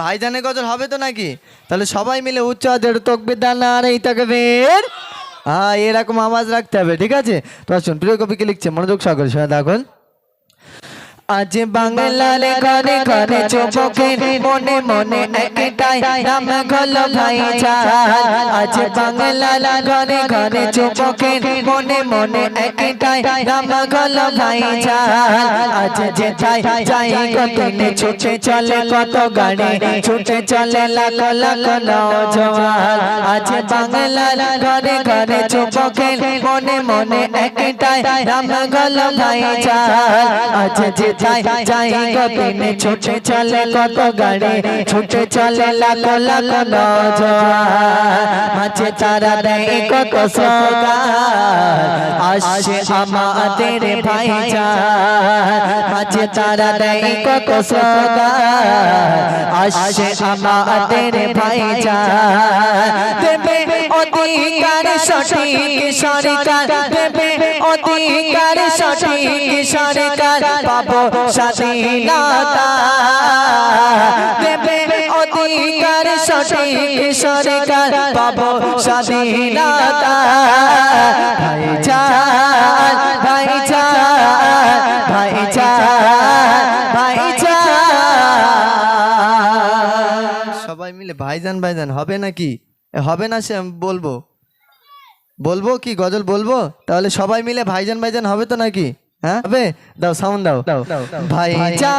ভাইজানের গজল হবে তো নাকি? তাহলে সবাই মিলে উচ্চ আদের তকবে দানা আর এই হ্যাঁ এরকম আওয়াজ রাখতে হবে, ঠিক আছে? তো আসুন, প্রিয় কবিকে লিখছে, মনোযোগ সহকারে শোনা দেখুন আজ বাংলার ঘরে ঘরে চোখে মনে মনে একটাই নাম গল ভাই আজ বাংলার ঘরে ঘরে চোখে মনে মনে একটাই নাম গল ভাই আজ যে যাই যাই কত ছুটে চলে কত গাড়ি ছুটে চলে লাখ লাখ নজওয়ান আজ বাংলার ঘরে ঘরে চোখে মনে মনে একটাই নাম গল ভাই আজ যে যাই যাই গতিনে ছুটে চলে কত গাড়ি ছুটে চলে লাখ লাখ নজওয়ান মাঝে তারা দেয় কত সগার আসছে আমাদের ভাই মাঝে তারা দেয় কত সগার আসছে আমাদের ভাই দেবে অধিকার সঠিক সরকার দেবে, অধিকার সঠিক সরকার পাবো স্বাধীনতা। দেবে, অধিকার সঠিক সরকার পাবো স্বাধীনতা। সবাই মিলে ভাইজান ভাইজান, হবে নাকি? হবে না সে বলব। বলব কি গজল বলব? তাহলে সবাই মিলে ভাইজান ভাইজান হবে তো নাকি? হ্যাঁ? হবে? দাও সাউন্ড দাও। ভাই ভাইজান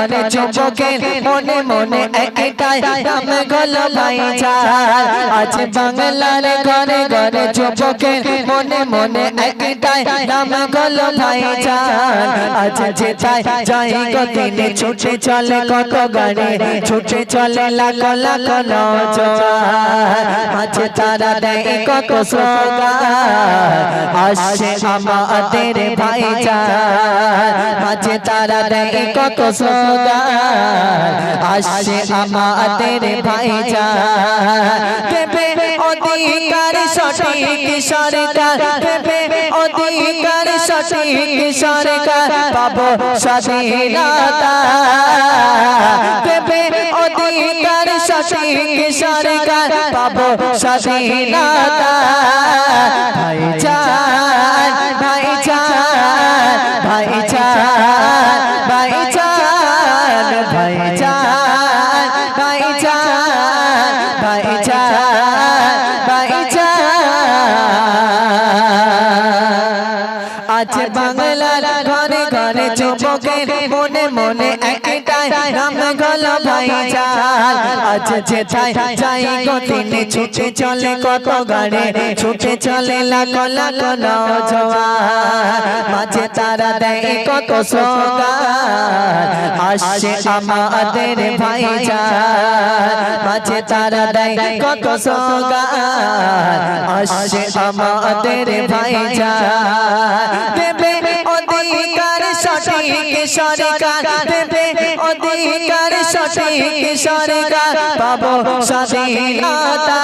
ঘরে চুম্বকে মনে মনে একটাই নাম গল ভাইজান আজ বাংলার ঘরে ঘরে চুম্বকে মনে মনে একটাই নাম গল ভাইজান আজ যে যাই যাই গতিনে ছুটে চলে কত গাড়ি ছুটে চলে লাখ লাখ নজওয়ান মাঝে তারা দেয় কত সোগান আসছে আমাদের ভাইজান মাঝে তারা দেয় কত আসছে আমাদের দেবে অধিকার অধিকার সঠিক সরকার, পাবো স্বাধীনতা। দেবে অধিকার সঠিক সরকার, পাবো স্বাধীনতা। ভাইজান বাংলার মনে একটাই নাম গল ভাইজান। আজ যে যাই যাই গতিনে ছুটে চলে কত গাড়ি, ছুটে চলে লাখ লাখ নজওয়ান। মাঝে তারা দেয় কত সোগান। আসছে আমাদের ভাইজান। মাঝে তারা দেয় কত সোগান। আসছে আমাদের ভাইজান। দেবে সরকার দেবে অধিকার সঠিক সরকার পাবো স্বাধীনতা।